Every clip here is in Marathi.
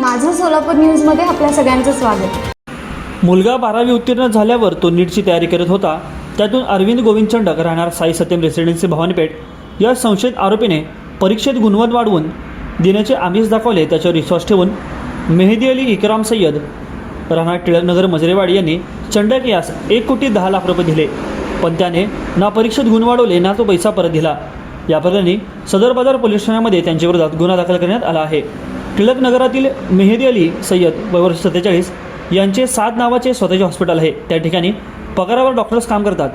माझं सोलापूर न्यूजमध्ये आपल्या सगळ्यांचं स्वागत. मुलगा बारावी उत्तीर्ण झाल्यावर तो नीटची तयारी करत होता. त्यातून अरविंद गोविंद चंडक राहणार साई सत्यम रेसिडेन्सी भवानीपेठ. या संशयित आरोपीने परीक्षेत गुणवत वाढवून देण्याचे आमिष दाखवले त्याच्यावर विश्वास ठेवून मेहदी अली इकराम सय्यद राहणार टिळकनगर मजरेवाडी यांनी चंडक यास एक कोटी दहा लाख रुपये दिले. पण त्याने ना परीक्षेत गुण वाढवले ना तो पैसा परत दिला. या प्रकरणी सदर बाजार पोलीस ठाण्यामध्ये त्यांच्या विरोधात गुन्हा दाखल करण्यात आला आहे. टिळक नगरातील मेहदी अली सय्यद वय वर्ष सत्तेचाळीस यांचे सात नावाचे स्वतःचे हॉस्पिटल आहे. त्या ठिकाणी पगारावर डॉक्टर्स काम करतात.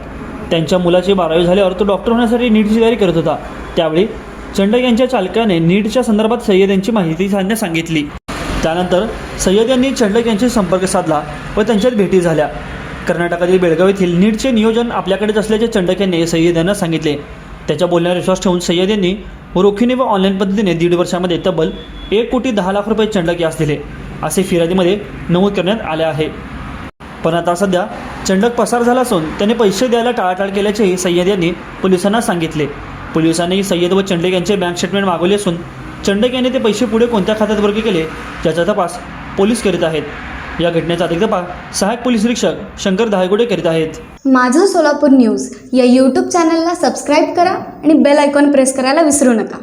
त्यांच्या मुलाचे बारावी झाल्यावर तो डॉक्टर होण्यासाठी नीटची तयारी करत होता. त्यावेळी चंडक यांच्या चालकाने नीटच्या संदर्भात सय्यद यांची माहिती सांगण्यास सांगितली. त्यानंतर सय्यद यांनी चंडक यांशी संपर्क साधला व त्यांच्यात भेटी झाल्या. कर्नाटकातील बेळगाव येथील नीटचे नियोजन आपल्याकडेच असल्याचे चंडक यांनी सय्यद यांना सांगितले. त्याच्या बोलण्यावर विश्वास ठेवून सय्यद यांनी रोखीने व ऑनलाईन पद्धतीने दीड वर्षामध्ये तब्बल एक कोटी दहा लाख रुपये चंडक यास दिले असे फिर्यादीमध्ये नमूद करण्यात आले आहे. पण आता सध्या चंडक पसार झाला असून त्याने पैसे द्यायला टाळाटाळ केल्याचेही सय्यद यांनी पोलिसांना सांगितले. पोलिसांनी सय्यद व चंडक यांचे बँक स्टेटमेंट मागवले असून चंडक यांनी ते पैसे पुढे कोणत्या खात्यात वर्ग केले याचा तपास पोलीस करीत आहेत. या घटनेचा अधिक तपास सहाय्यक पोलीस निरीक्षक शंकर धायगुडे करीत आहेत. माझं सोलापूर न्यूज या यूट्यूब चॅनलला सबस्क्राईब करा आणि बेल आयकॉन प्रेस करायला विसरू नका.